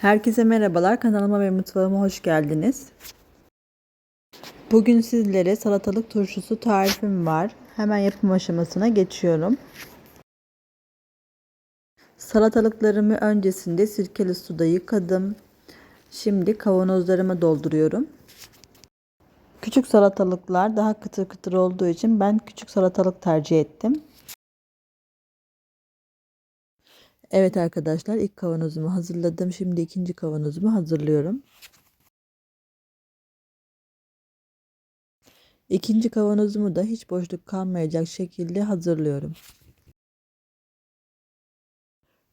Herkese merhabalar. Kanalıma ve mutfağıma hoş geldiniz. Bugün sizlere salatalık turşusu tarifim var. Hemen yapım aşamasına geçiyorum. Salatalıklarımı öncesinde sirkeli suda yıkadım. Şimdi kavanozlarıma dolduruyorum. Küçük salatalıklar daha kıtır kıtır olduğu için ben küçük salatalık tercih ettim. Evet arkadaşlar ilk kavanozumu hazırladım. Şimdi ikinci kavanozumu hazırlıyorum. İkinci kavanozumu da hiç boşluk kalmayacak şekilde hazırlıyorum.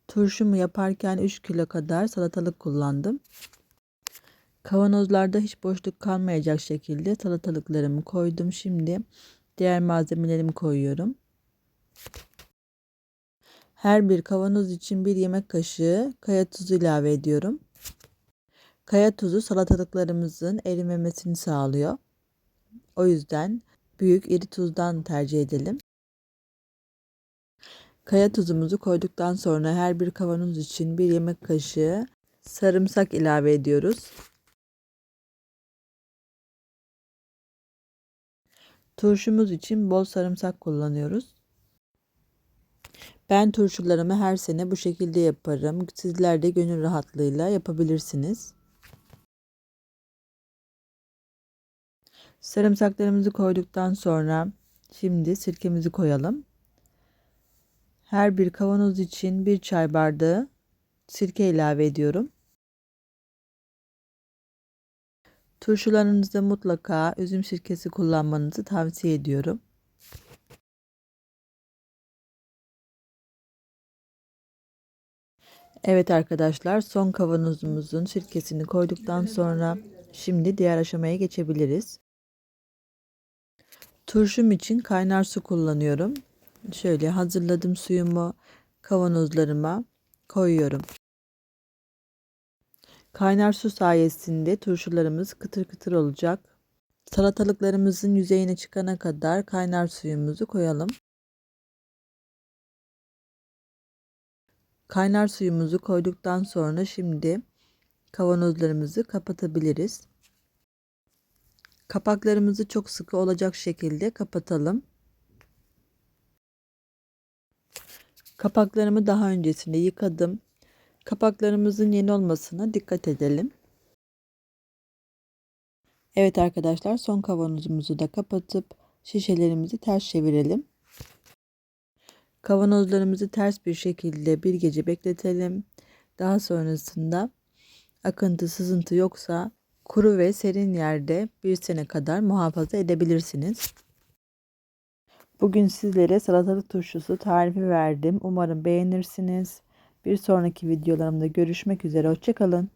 Turşumu yaparken 3 kilo kadar salatalık kullandım. Kavanozlarda hiç boşluk kalmayacak şekilde salatalıklarımı koydum. Şimdi diğer malzemelerimi koyuyorum. Her bir kavanoz için bir yemek kaşığı kaya tuzu ilave ediyorum. Kaya tuzu salatalıklarımızın erimemesini sağlıyor. O yüzden büyük iri tuzdan tercih edelim. Kaya tuzumuzu koyduktan sonra her bir kavanoz için bir yemek kaşığı sarımsak ilave ediyoruz. Turşumuz için bol sarımsak kullanıyoruz. Ben turşularımı her sene bu şekilde yaparım. Sizler de gönül rahatlığıyla yapabilirsiniz. Sarımsaklarımızı koyduktan sonra şimdi sirkemizi koyalım. Her bir kavanoz için bir çay bardağı sirke ilave ediyorum. Turşularınızda mutlaka üzüm sirkesi kullanmanızı tavsiye ediyorum. Evet arkadaşlar son kavanozumuzun sirkesini koyduktan sonra şimdi diğer aşamaya geçebiliriz. Turşum için kaynar su kullanıyorum. Şöyle hazırladım suyumu kavanozlarıma koyuyorum. Kaynar su sayesinde turşularımız kıtır kıtır olacak. Salatalıklarımızın yüzeyine çıkana kadar kaynar suyumuzu koyalım. Kaynar suyumuzu koyduktan sonra şimdi kavanozlarımızı kapatabiliriz. Kapaklarımızı çok sıkı olacak şekilde kapatalım. Kapaklarımı daha öncesinde yıkadım. Kapaklarımızın yeni olmasına dikkat edelim. Evet arkadaşlar son kavanozumuzu da kapatıp şişelerimizi ters çevirelim. Kavanozlarımızı ters bir şekilde bir gece bekletelim. Daha sonrasında akıntı sızıntı yoksa kuru ve serin yerde bir sene kadar muhafaza edebilirsiniz. Bugün sizlere salatalık turşusu tarifi verdim. Umarım beğenirsiniz. Bir sonraki videolarımda görüşmek üzere. Hoşçakalın.